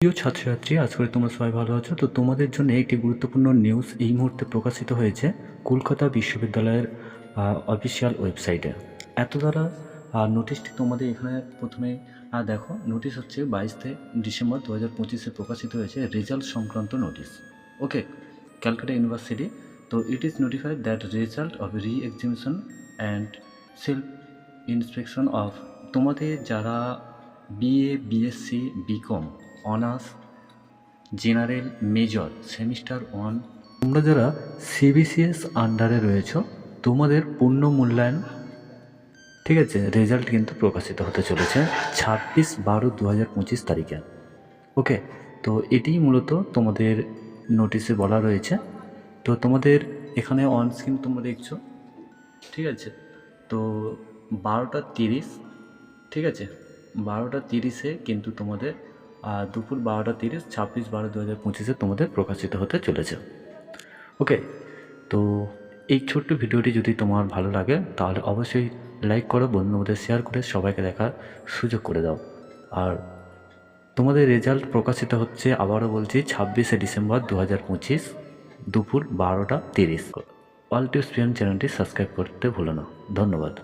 প্রিয় ছাত্রছাত্রী আশা করি তোমরা সবাই ভালো আছো। তো তোমাদের জন্য একটি গুরুত্বপূর্ণ নিউজ এই মুহূর্তে প্রকাশিত হয়েছে কলকাতা বিশ্ববিদ্যালয়ের অফিসিয়াল ওয়েবসাইটে এত দ্বারা নোটিশটি তোমাদের এখানে প্রথমে দেখো নোটিশ হচ্ছে বাইশে ডিসেম্বর দু হাজার পঁচিশে প্রকাশিত হয়েছে রেজাল্ট সংক্রান্ত নোটিশ ওকে ক্যালকাটা ইউনিভার্সিটি তো it is notified that result of re examination and self inspection of তোমাদের যারা BA BSc BCom honours, general, major, semester one. তোমরা যারা সিবিসিএস আন্ডারে রয়েছ, তোমাদের পূর্ণ মূল্যায়ন, ঠিক আছে রেজাল্ট কিন্তু প্রকাশিত হতে চলেছে ছাব্বিশ বারো দু হাজার পঁচিশ তারিখে। ওকে তো এটিই মূলত তোমাদের নোটিশে বলা রয়েছে। তো তোমাদের এখানে অন স্ক্রিন তোমরা দেখছ, ঠিক আছে? তো বারোটা তিরিশ, ঠিক আছে? বারোটা তিরিশে কিন্তু তোমাদের দুপুর বারোটা তিরিশ, ছাব্বিশ বারো দু হাজার পঁচিশে তোমাদের প্রকাশিত হতে চলেছে। ওকে, তো এই ছোট্ট ভিডিওটি যদি তোমার ভালো লাগে, তাহলে অবশ্যই লাইক করো, বন্ধুদের শেয়ার করে সবাইকে দেখার সুযোগ করে দাও। আর তোমাদের রেজাল্ট প্রকাশিত হচ্ছে, আবারও বলছি, ছাব্বিশে ডিসেম্বর দু হাজার পঁচিশ, দুপুর বারোটা তিরিশ। অল টিউস চ্যানেলটি সাবস্ক্রাইব করতে ভুলো না। ধন্যবাদ।